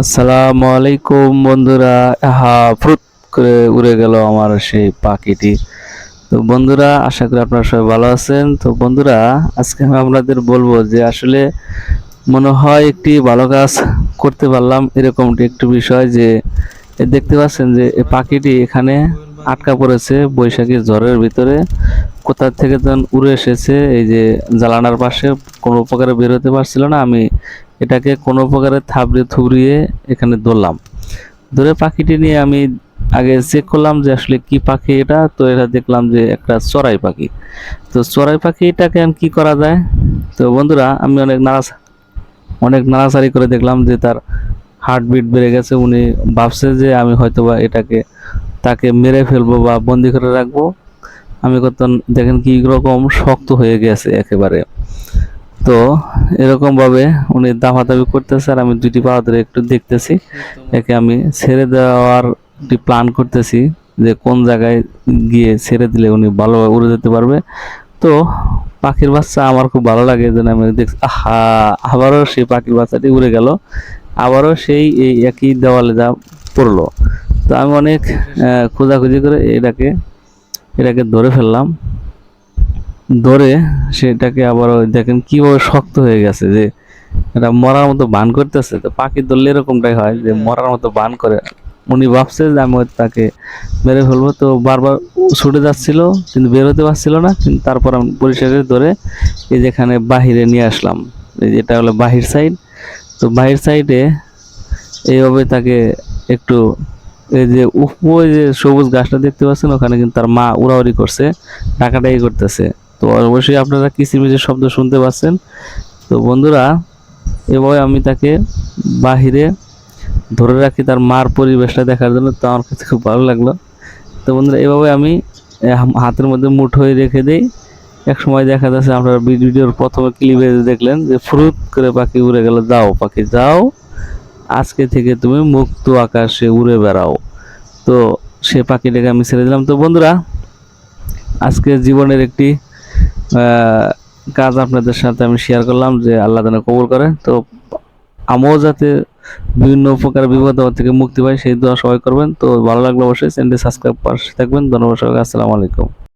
আসসালামু আলাইকুম বন্ধুরা। হা ফুট করে উড়ে গেল আমার সেই পাখিটি। তো বন্ধুরা, আশা করি আপনারা সবাই ভালো আছেন। তো বন্ধুরা, আজকে আমি আপনাদের বলব যে আসলে মনে হয় একটি ভালো কাজ করতে পারলাম এরকমটি একটু বিষয় যে দেখতে পাচ্ছেন যে পাখিটি এখানে আটকা পড়েছে বৈশাখী ঝড়ের ভিতরে। কোথা থেকে যেন উড়ে এসেছে, এই যে জালানার পাশে কোনো প্রকারে বের হতে পারছিল না। আমি এটাকে কোনো প্রকারে থাবড়ে থুবড়িয়ে এখানে ধরলাম। ধরে পাখিটি নিয়ে আমি আগে চেক করলাম যে আসলে কি পাখি এটা, তো এটা দেখলাম যে একটা চড়াই পাখি। তো চড়াই পাখি এটাকে আমি কি করা যায়? তো বন্ধুরা, আমি অনেক নাড়া অনেক নাড়াচাড়ি করে দেখলাম যে তার হার্টবিট বেড়ে গেছে। উনি ভাবছে যে আমি হয়তোবা এটাকে তাকে মেরে ফেলব বা বন্দি করে রাখব। আমি কত দেখেন কি রকম শক্ত হয়ে গেছে একেবারে। তো এরকম ভাবে উনি দাফাদাফি করতেছে আর আমি দুটি পা ধরে একটু দেখতেছি। একে আমি ছেড়ে দেওয়ার একটি প্ল্যান করতেছি যে কোন জায়গায় গিয়ে ছেড়ে দিলে উনি ভালোভাবে উড়ে যেতে পারবে। তো পাখির বাচ্চা আমার খুব ভালো লাগে যেন আমি দেখছি, আহা, আবারও সেই পাখির বাচ্চাটি উড়ে গেল। আবারও সেই এই একই দেওয়ালে যা পড়ল। তো আমি অনেক খোঁজাখুঁজি করে এটাকে এটাকে ধরে ফেললাম। ধরে সেটাকে আবার ওই দেখেন কীভাবে শক্ত হয়ে গেছে যে এটা মরার মতো বান করতেছে। তো পাখি ধরলে এরকমটাই হয় যে মরার মতো বান করে। উনি ভাবছে যে আমি তাকে মেরে ফেলব। তো বারবার ছুটে যাচ্ছিল কিন্তু বেরোতে পারছিল না। কিন্তু তারপর আমি পরিষ্কার ধরে এই যেখানে বাহিরে নিয়ে আসলাম। এই যেটা হলো বাহির সাইড। তো বাহির সাইডে এইভাবে তাকে একটু এই যে উপরে যে সবুজ গাছটা দেখতে পাচ্ছেন ওখানে কিন্তু তার মা উড়াউড়ি করছে ডাকাডাকি করতেছে। তো অবশ্যই আপনারা কিচিরমিচির শব্দ শুনতে পাচ্ছেন। তো বন্ধুরা এভাবে আমি তাকে বাহিরে ধরে রাখি তার মার পরিবেশটা দেখার জন্য, তো আমার কাছে খুব ভালো লাগল। তো বন্ধুরা এভাবে আমি হাতের মধ্যে মুঠোয় রেখে দিই। এক সময় দেখা যাচ্ছে আপনারা ভিডিওর প্রথমে ক্লিপে দেখলেন যে ফ্রুত করে পাখি উড়ে গেল যাও পাখি যাও আজকে থেকে তুমি মুক্ত আকাশে উড়ে বেড়াও। তো সে পাখিটাকে আমি ছেড়ে দিলাম। তো বন্ধুরা আজকে জীবনের একটি কাজ আপনাদের সাথে আমি শেয়ার করলাম যে আল্লাহ যেন কবুল করে। তো আমিও যাতে বিভিন্ন উপকার বিপদ থেকে মুক্তি পাই, সেই দোয়া সবাই করবেন। তো ভালো লাগলে অবশ্যই চ্যানেলটি সাবস্ক্রাইব পাশে থাকবেন। ধন্যবাদ সবাইকে। আসসালামু আলাইকুম।